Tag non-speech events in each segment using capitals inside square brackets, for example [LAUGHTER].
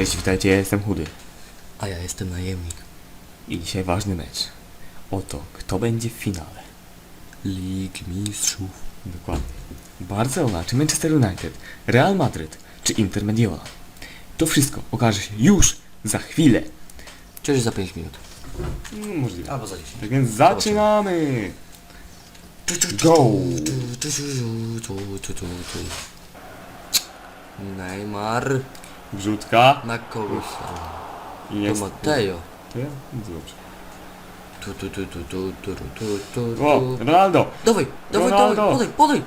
Cześć, witajcie, ja jestem Chudy. A ja jestem najemnik. I dzisiaj ważny mecz. Oto, kto będzie w finale. Lig Mistrzów. Dokładnie. Barcelona czy Manchester United, Real Madrid czy Inter Mediola. To wszystko okaże się już za chwilę. Cześć za 5 minut. No, możliwe. Albo za 10. Tak więc zaczynamy! Go! Neymar Wrzutka. na kogoś. I To jest... Mateo. To ja? Dobrze. Tu, tu, tu, tu, tu, tu, tu, tu, O, tu. Ronaldo! Dawaj, dawaj, Ronaldo. dawaj, podaj, podaj!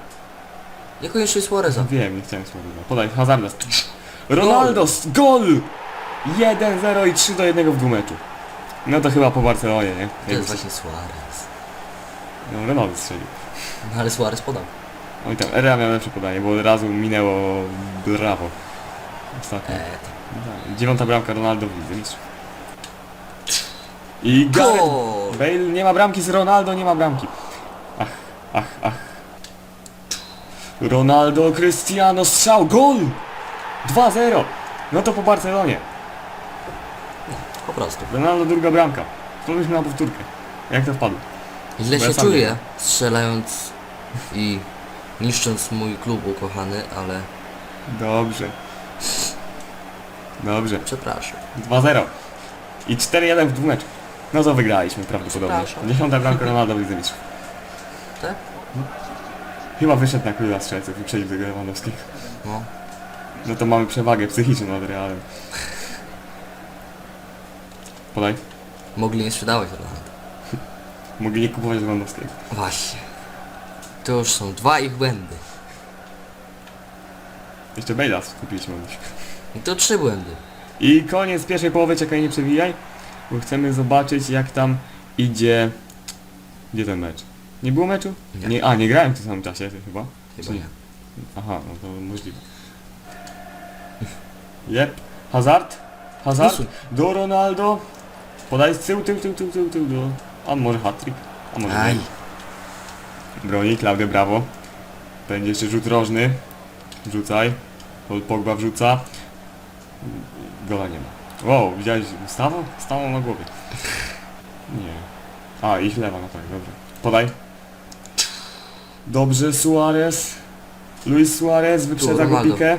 Niekoniecznie Suareza. Wiem, nie chciałem słowa. Podaj, Hazarda. Ronaldo, gol! 1-0 i 3 do 1 w dwumeczu. No to chyba po Barcelonie, nie? To Jak jest właśnie Suarez. No, Ronaldo strzelił. No ale Suarez podał. Oj tam, Rea miał lepsze podanie, bo od razu minęło brawo. Ostatnio. No tak, Dziewiąta bramka Ronaldo w lidze mistrzów. I Gareth Gol! Bale nie ma bramki z Ronaldo, nie ma bramki. Ach, ach, ach. Ronaldo, Cristiano, strzał, gol! 2-0. No to po Barcelonie. Po prostu. Ronaldo druga bramka. Spróbujmy na powtórkę. Jak to wpadło? Źle Bo ja się sam czuję, strzelając i niszcząc mój klub ukochany, ale Dobrze. Dobrze. przepraszam. 2-0. I 4-1 w dwóch meczach. No to wygraliśmy prawdopodobnie. Przepraszam. Dziesiąta bramka Ronaldo w Lidze. Tak? Chyba wyszedł na króla strzelców i przejdzie do Lewandowskiego. No. No to mamy przewagę psychiczną nad Realem. Podaj. Mogli nie sprzedawać Ronaldo. [LAUGHS] Mogli nie kupować Lewandowskiego. Właśnie. To już są dwa ich błędy. Jeszcze Bale'a kupiliśmy od nich. I to trzy błędy. I koniec pierwszej połowy, czekaj nie przewijaj, bo chcemy zobaczyć jak tam idzie... Gdzie ten mecz? Nie było meczu? Nie. a, nie grałem w tym samym czasie chyba. Chyba Czy nie. Aha, no to możliwe. Jep. Hazard? Hazard? Do Ronaldo. Podaj z tyłu, tył, tył, tył, tył, tył, do... A może hat-trick? A może Aj. nie. Broni, Klaudia brawo. Będzie jeszcze rzut rożny. Wrzucaj. Paul Pogba wrzuca. Gola nie ma. Wow, widziałeś Stawo? Stało na głowie. Nie. A, ich lewa, no tak, dobrze. Podaj. Dobrze, Suarez. Luis Suarez wyprzedza go Ronaldo. pikę.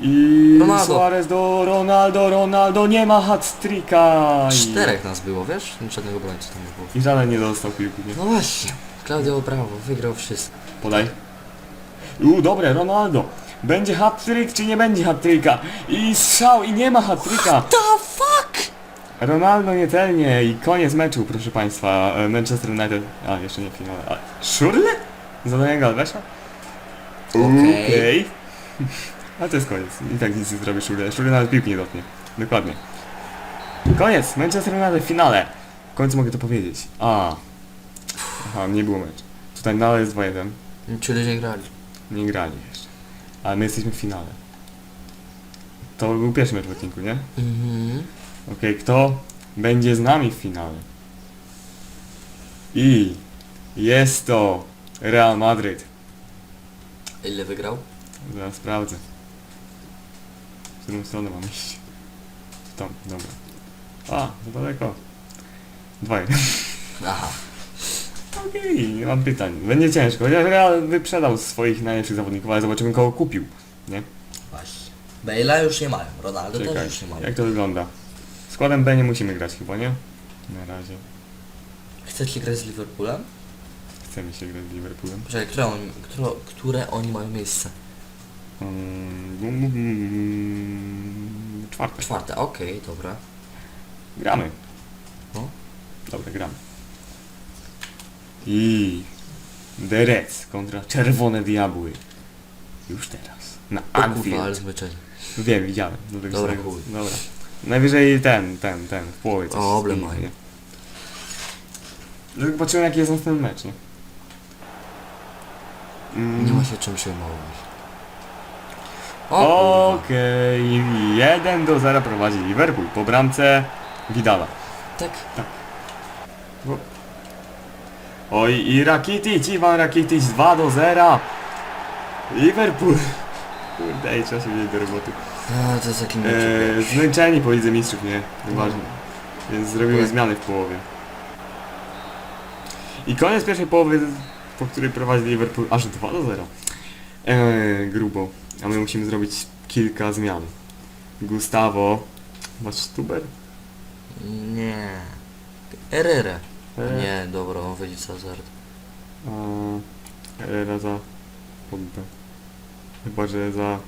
I Ronaldo. Suarez do Ronaldo, Ronaldo nie ma hat-tricka. I- Czterech nas było, wiesz? Żadnego obrońcy tam nie było. I żaden nie dostał piłki, nie? No właśnie. Claudio Bravo wygrał wszystko. Podaj. U, dobre, Ronaldo. Będzie hat-trick czy nie będzie hat-tricka? I strzał i nie ma hat-tricka. The fuck? Ronaldo niecelnie i koniec meczu, proszę Państwa. E, Manchester United... A, jeszcze nie finale. A, Szurle? Zadanie Galwesza? Okej. Okej. [LAUGHS] A to jest koniec. I tak nic nie zrobi Szurle. Szurle nawet piłki nie dotknie. Dokładnie. Koniec. Manchester United w finale. W końcu mogę to powiedzieć. A. Aha, nie było meczu. Tutaj nadal jest 2-1. Ci ludzie nie grali. Nie grali. Ale my jesteśmy w finale. To był pierwszy mecz w odcinku, nie? Mhm. Okej, kto będzie z nami w finale? I jest to Real Madrid. Ile wygrał? Zaraz sprawdzę. W którą stronę mam iść? Tą, dobra. A, to daleko. Dwaj. Aha. Okej, nie mam pytań. Będzie ciężko. chociaż Real wyprzedał swoich najlepszych zawodników, ale zobaczymy kogo kupił. Nie? Właśnie. Bale'a już nie mają. Ronaldo Czekaj, też już nie mają. jak to wygląda? Składem B nie musimy grać chyba, nie? Na razie. Chcecie grać z Liverpoolem? Chcemy się grać z Liverpoolem. Poczekaj, które, oni, które, które oni mają miejsce? Mm, mm, mm, Czwarte. Czwarte, okej, dobra. Gramy. No. Dobra, gramy. I The Reds kontra Czerwone Diabły. Już teraz. Na O kurwa, ale Anfield. Wiem, widziałem. Dobra, Dobra, już chuj. Dobra. Najwyżej ten, ten, ten, w połowie coś. O, oble mają. Żeby Zobaczyłem jaki jest następny mecz, nie? Mm, Nie ma się czym przejmować. O. Okej, 1 do 0 prowadzi Liverpool po bramce Vidala. Tak. Oj, i Rakitic, Iwan Rakitic 2 do 0. Liverpool. Kurde, ej, trzeba się wziąć do roboty. A, to jest taki mecz. Eee, zmęczeni po Lidze Mistrzów, nie? Ważne. Więc zrobimy zmiany w połowie. I koniec pierwszej połowy, po której prowadzi Liverpool aż 2 do 0. Eee, grubo. A my musimy zrobić kilka zmian. Gustavo. Masz Stuber? Nie. Herrera. Eee, Nie, dobra, on wyjdzie z Hazard. A, Herrera za Pogba. Chyba, że za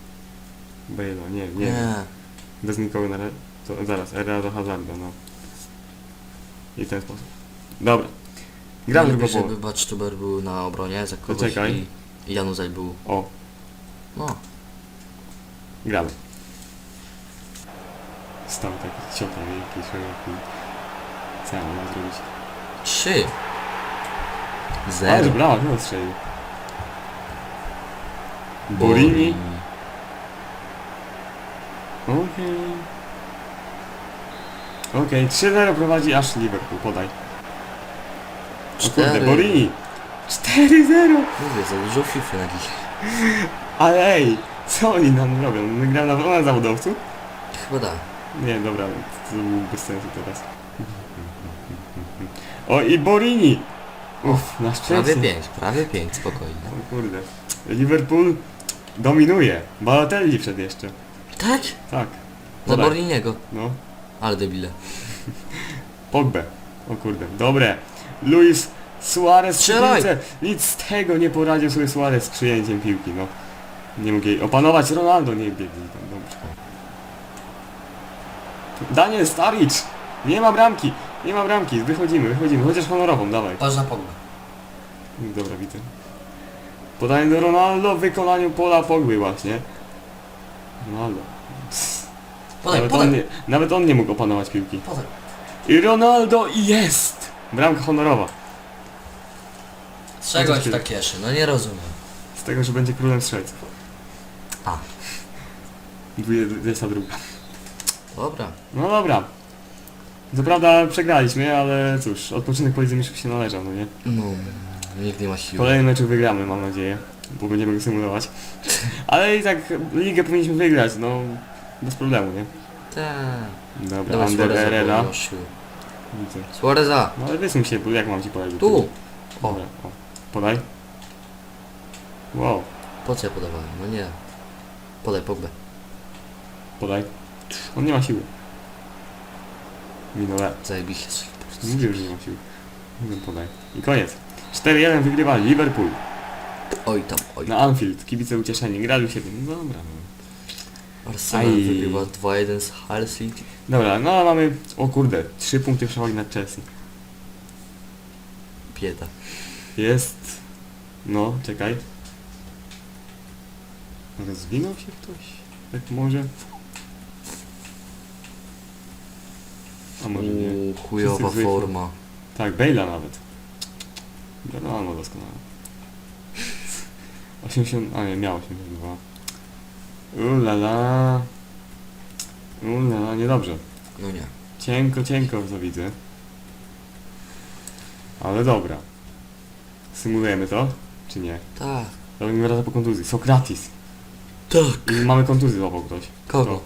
Bale'a. Nie, nie. Nie. Bez nikogo na razie. To zaraz, Herrera za Hazarda, no. I w ten sposób. Dobra. Gram drugą Lepiej, połowę. żeby Batstuber był na obronie za kogoś Poczekaj. i, i Januzaj był... O, No, gramy. Stał taki ciota wielki, szeroki. Co ja mam zrobić? Trzy. Ale Zero. brawa, chyba strzelił. Borini. Okej. Okej, 3-0 prowadzi aż Liverpool, podaj. O kurde. Borini! 4-0! Mówię, za dużo FIFA na dziś. Ale ej, co oni nam robią? My gramy na wolę zawodowców? Chyba da. Nie, dobra, to był bez sensu teraz. O i Borini! Uff, na Prawie szczęście. pięć, prawie pięć, spokojnie. O kurde. Liverpool dominuje. Balotelli przed jeszcze. Tak? Tak. Za Podaj. Borliniego. No. Ale debile. [LAUGHS] Pogbę. O kurde. Dobre. Luis Suarez przy Strzelaj! piłce. Nic z tego nie poradził sobie Suarez z przyjęciem piłki, no. Nie mógł jej opanować. Ronaldo nie biegnie tam. Dobrze. Daniel Staric. Nie ma bramki. Nie ma bramki. Wychodzimy, wychodzimy. Chociaż honorową, dawaj. Patrz na Pogba. Dobra, widzę. Podanie do Ronaldo w wykonaniu Pola Pogby właśnie. Ronaldo. Podaj, nawet, on podaj, nie, nawet on nie mógł opanować piłki. podaj. I Ronaldo jest! Bramka honorowa. Z czego on się tak cieszy? No nie rozumiem. Z tego, że będzie królem strzelców. A. 22. Dobra. No dobra. Co prawda przegraliśmy, ale cóż, odpoczynek po Lidze Mistrzów się należał, no nie? No, nikt nie ma siły. Kolejny mecz wygramy, mam nadzieję, bo będziemy go symulować. Ale i tak ligę powinniśmy wygrać, no bez problemu, nie? Tak. Dobra, Dobra, Ander Suareza, Herrera. siły. Widzę. Suareza! No ale wysuń się, bo jak mam ci do Tu! Dobra, o. Podaj. Wow, po co ja podawałem? No nie. Podaj Pogbę. podaj. On nie ma siły. Minole. Zajebiście sobie. Mówił, że nie ma siły. Mówię, podaj. I koniec. 4-1 wygrywa Liverpool. Oj tam, oj. Na Anfield. Kibice ucieszeni. Grali u siebie. No dobra. No. Arsenal Aj. wygrywa 2-1 z Hull City. Dobra, no mamy... O kurde. 3 punkty przewagi nad Chelsea. Bieda. Jest... No, czekaj. Rozwinął się ktoś? Tak może? A może nie. Uuu, chujowa Wszyscy zwykli. forma. Tak, Bale'a nawet. Ronaldo doskonale. 80... A nie, miał 82. Ulala. Ulala, niedobrze. No nie. Cienko, cienko co widzę. Ale dobra. Symulujemy to? Czy nie? Tak. Robimy razem po kontuzji. Sokratis. Tak. I mamy kontuzję złapał ktoś. Kogo?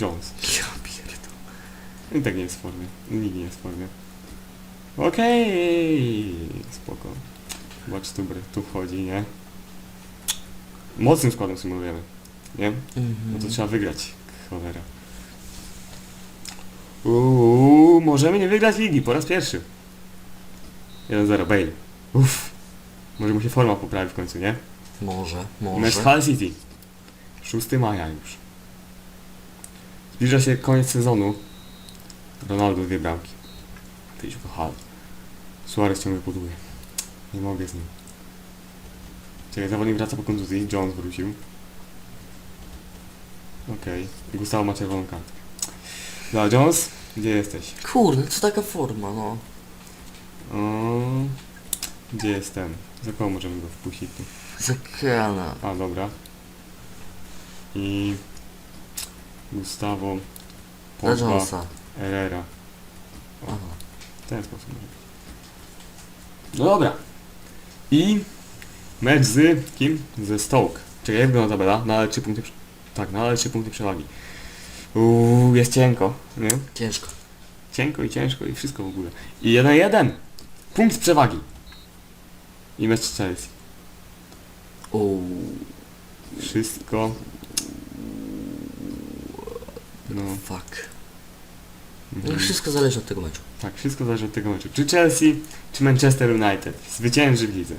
Jones. Ja. I tak nie jest w formie. Nikt nie jest w formie. Okej, spoko. Zobacz, tu, tu wchodzi, nie? Mocnym składem symulujemy, nie? No to Mhm. trzeba wygrać, cholera. Uuu, możemy nie wygrać ligi po raz pierwszy. 1-0, Bale. Uff. Może mu się forma poprawi w końcu, nie? Może, Mecz może. Hull City. 6 maja już. Zbliża się koniec sezonu. Ronaldo dwie bramki. Przeciwko Hull. Suarez ciągle poduje. Nie mogę z nim. Czekaj, zawodnik wraca po kontuzji. Jones wrócił. Okej. Gustavo ma czerwoną kartkę. Dobra, Jones, gdzie jesteś? Kurde, co taka forma, no. Gdzie jest ten? Za kogo możemy go wpuścić tu? Zakrana. A, dobra. I... Gustavo... Pogba, Jonesa. Herrera. O, w ten sposób może być. No dobra. I... Mecz z kim? Ze Stoke. Czekaj, jak wygląda tabela? Na 3 punkty... Tak, ale trzy punkty przewagi. Uuu, jest cienko, nie? Ciężko. Cienko i ciężko i wszystko w ogóle. I jeden jeden. Punkt przewagi. I mecz z Chelsea. Uuu. Wszystko. No, Fuck. No wszystko zależy od tego meczu. tak, wszystko zależy od tego meczu. Czy Chelsea, czy Manchester United zwycięży w lidze?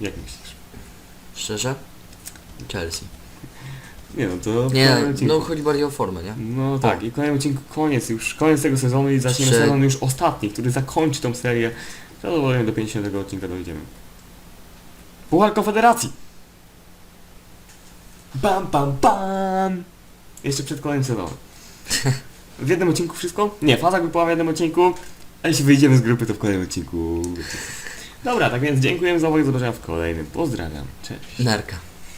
Jak myślisz? Szczerze? Chelsea. Nie no, to w Nie, kolejnym odcinku. no chodzi bardziej o formę, nie? No tak, i w kolejnym odcinku koniec już, koniec tego sezonu i zaczniemy Prze- sezon już ostatni, który zakończy tą serię. Zadowolenie do 50 odcinka dojdziemy. Puchar Konfederacji! Bam, bam, bam! Jeszcze przed kolejnym sezonem. [LAUGHS] W jednym odcinku wszystko? Nie, faza grupowa w jednym odcinku, a jeśli wyjdziemy z grupy, to w kolejnym odcinku. Dobra, tak więc dziękuję za uwagę, do zobaczenia w kolejnym. Pozdrawiam, cześć. Nerka.